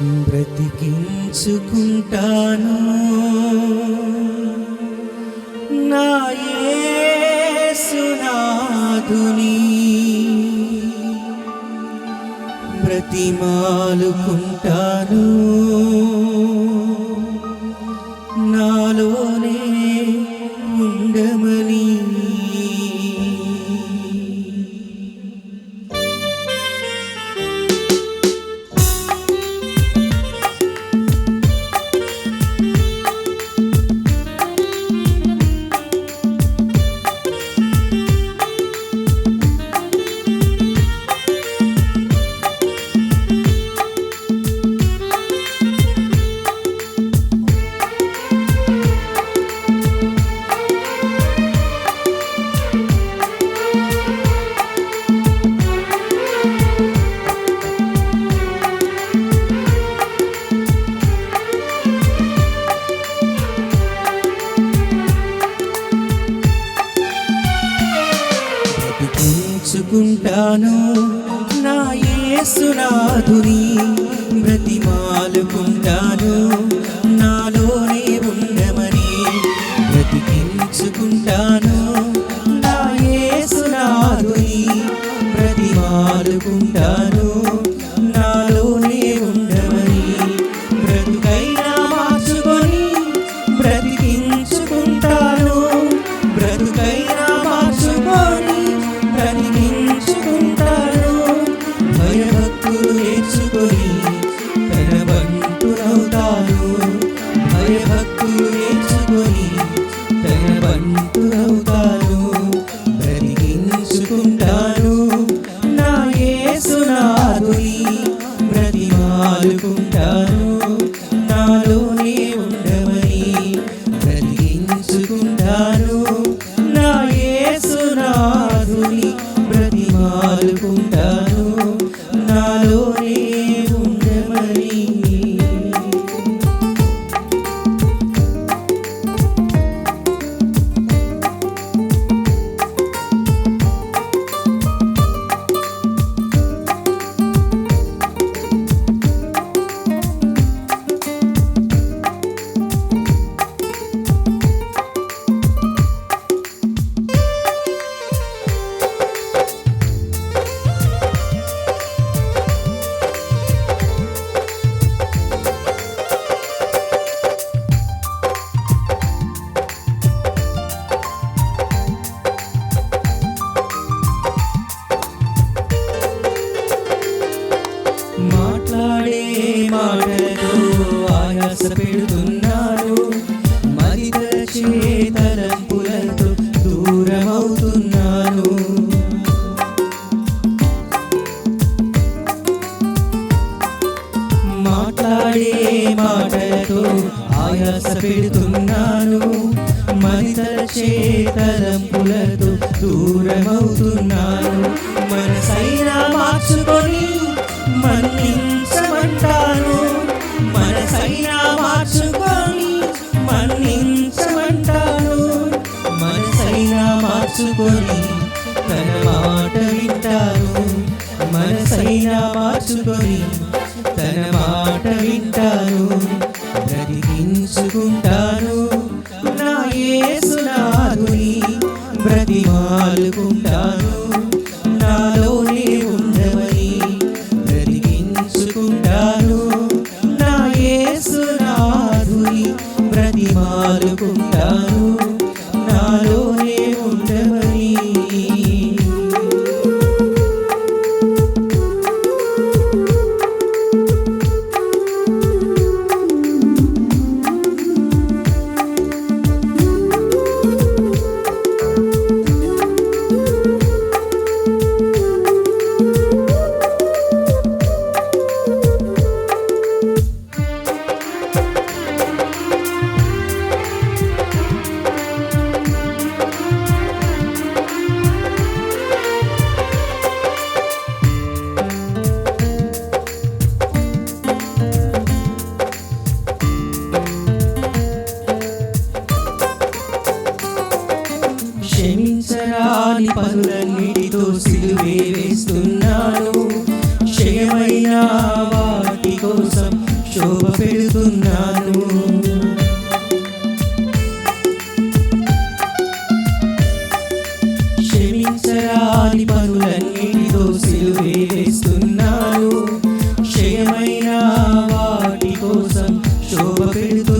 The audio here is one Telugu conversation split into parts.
బ్రతికించుకుంటాను. నా యేసునాథుని బ్రతిమాలుకుంటాను. ఉంటాను నా యేసునాథుని బ్రతిమాలుకుంటాను. బ్రతిమాలుకుంటాను నాలోనే ఆయాస పెడుతున్నాను మరిదచే తలంపులతో దూరమవుతున్నాను. మనసైనా మార్చుకొని మన్నించమంటాను. మనసైనా మార్చుకొని మన్నించమంటాను. మనసైనా మార్చుకొని తన మాట వింటాను. మనసైనా మార్చుకొని తన మాట వింటాను. బ్రతికించుకుంటాను నా యేసునాథుని బ్రతిమాలుకుంటాను. క్షమించరాని పనులన్నిటితో సిలువే వేస్తున్నాను క్షయమైన వాటి కోసం శోభ పెడుతున్నాను క్షమించరాని పనులన్నిటితో సిలువే వేస్తున్నాను క్షయమైన వాటి కోసం శోభ పెడుతున్నాను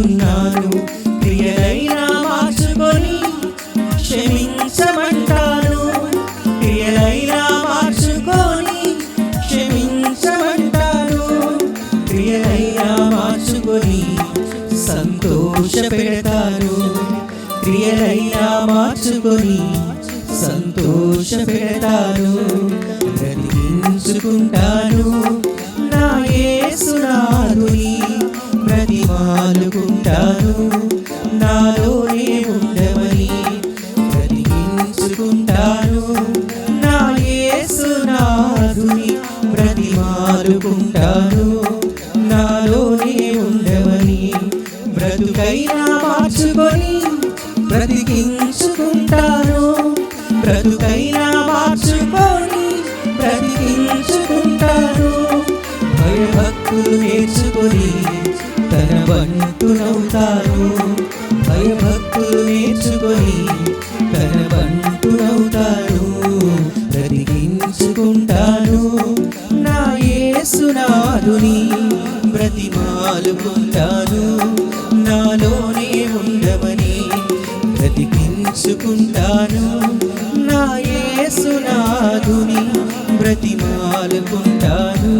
ప్రియగా మార్చుకొని సంతోష పెడతారు. ప్రియలైనా మార్చుకొని సంతోష పెడతారు. బ్రతికించుకుంటాను నా ఏసునాథుని బ్రతిమాలుకుంటాను నాలోనే ఉండమని బ్రతికించుకుంటాను నా ఏసునాథుని బ్రతిమాలుకుంటాను భయభక్తులు నేర్చుకొని తన బంటునవుతాను భయభక్తులు నేర్చుకొని తన బంటునవుతాను బ్రతికించుకుంటాను. నా యేసునాథుని బ్రతిమాలుకుంటాను. నాలోనే ఉండమని బ్రతికించుకుంటాను. నా యేసునాథుని బ్రతిమాలుకుంటాను.